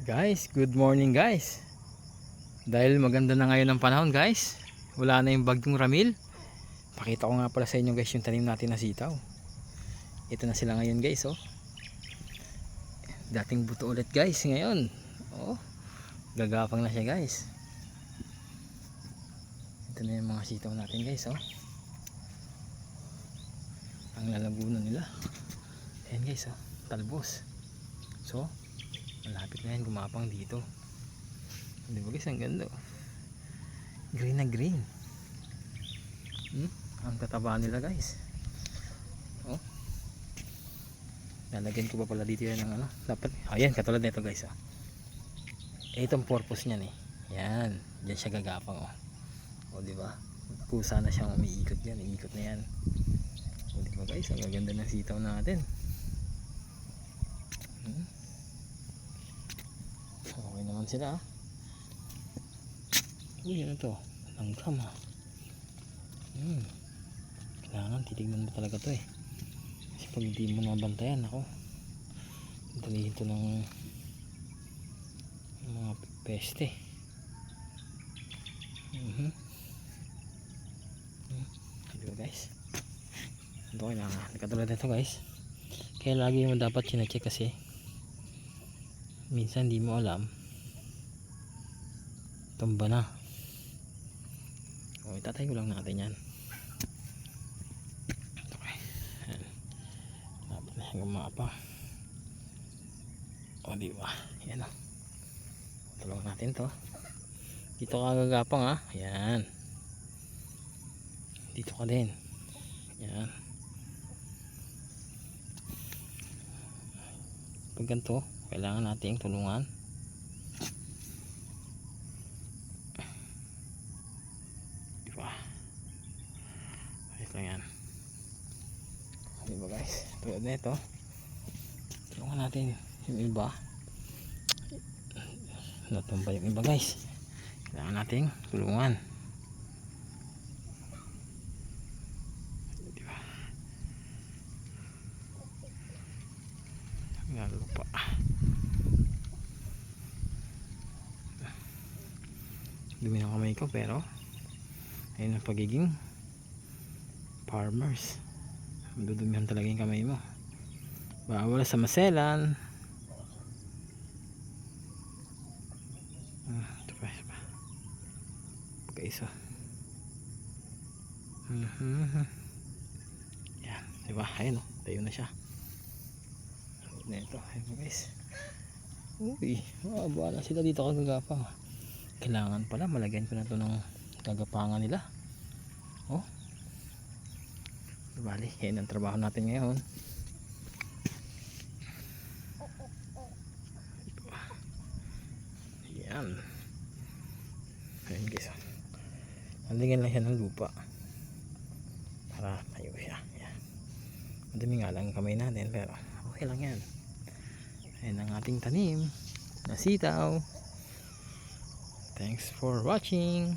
Guys, good morning guys. Dahil maganda na ngayon ang panahon guys. Wala na yung bagyong ramil. Pakita ko nga pala sa inyo guys yung tanim natin na sitaw. Ito na sila ngayon guys oh. Dating buto ulit guys ngayon. Oh. Gagapang na siya guys. Ito na yung mga sitaw natin guys oh. Ang lalagunan nila. Ayan guys oh. Talbos. So, malapit na yan gumapang dito. Di ba guys ang ganda? Oh. green na green. Hmm? ang tataba nila guys. Oh. Lalagyan ko pa pala dito yan ng ano. Dapat ayan katulad nito guys oh. eh, itong purpose niyan eh. Yan dyan siya gagapang oh. O di ba? Kusa na siyang umiikot yan iikot na yan. O di ba guys? Ang ganda ng sitaw natin. Hmm? Naman sila ah. Uy, ano to? Langgam ah. Hmm. Kailangan titignan mo talaga to eh. Kasi pag hindi mo nabantayan ako, dalihin to ng mga peste. Mhm. Hmm. Diba guys? Ito kailangan. Katulad nito guys. Kaya lagi mo dapat chinecheck kasi minsan di mo alam tumba na. O itatayo lang natin yan. Okay dapat na yung mapa o diba yan o tulungan natin to. Dito ka gagapang ha? Yan dito ka din. Yan pag ganito kailangan nating tulungan diba ayos lang yan diba guys? Tulad na ito tulungan natin yung iba. Natumba yung iba guys. Kailangan nating tulungan. Diba lalo pa. Dumi ng kamay ko pero ayun ang pagiging farmers. Dudumihan talaga yung kamay mo. Bawal sa maselan. Ah, ito pa ito pa. Pagkaisa mhm yan diba ayun o tayo na siya. Na ito. Ayun guys. Uy mababa na sila dito kagagapang. Kailangan pala malagyan ko na to ng gagapangan nila. Oh bali yan ang trabaho natin ngayon yan ayun guys. Handlingan lang siya ng lupa para tayo siya yan. madami nga lang ang kamay natin pero okay lang yan ayun ang ating tanim na sitaw Thanks for watching.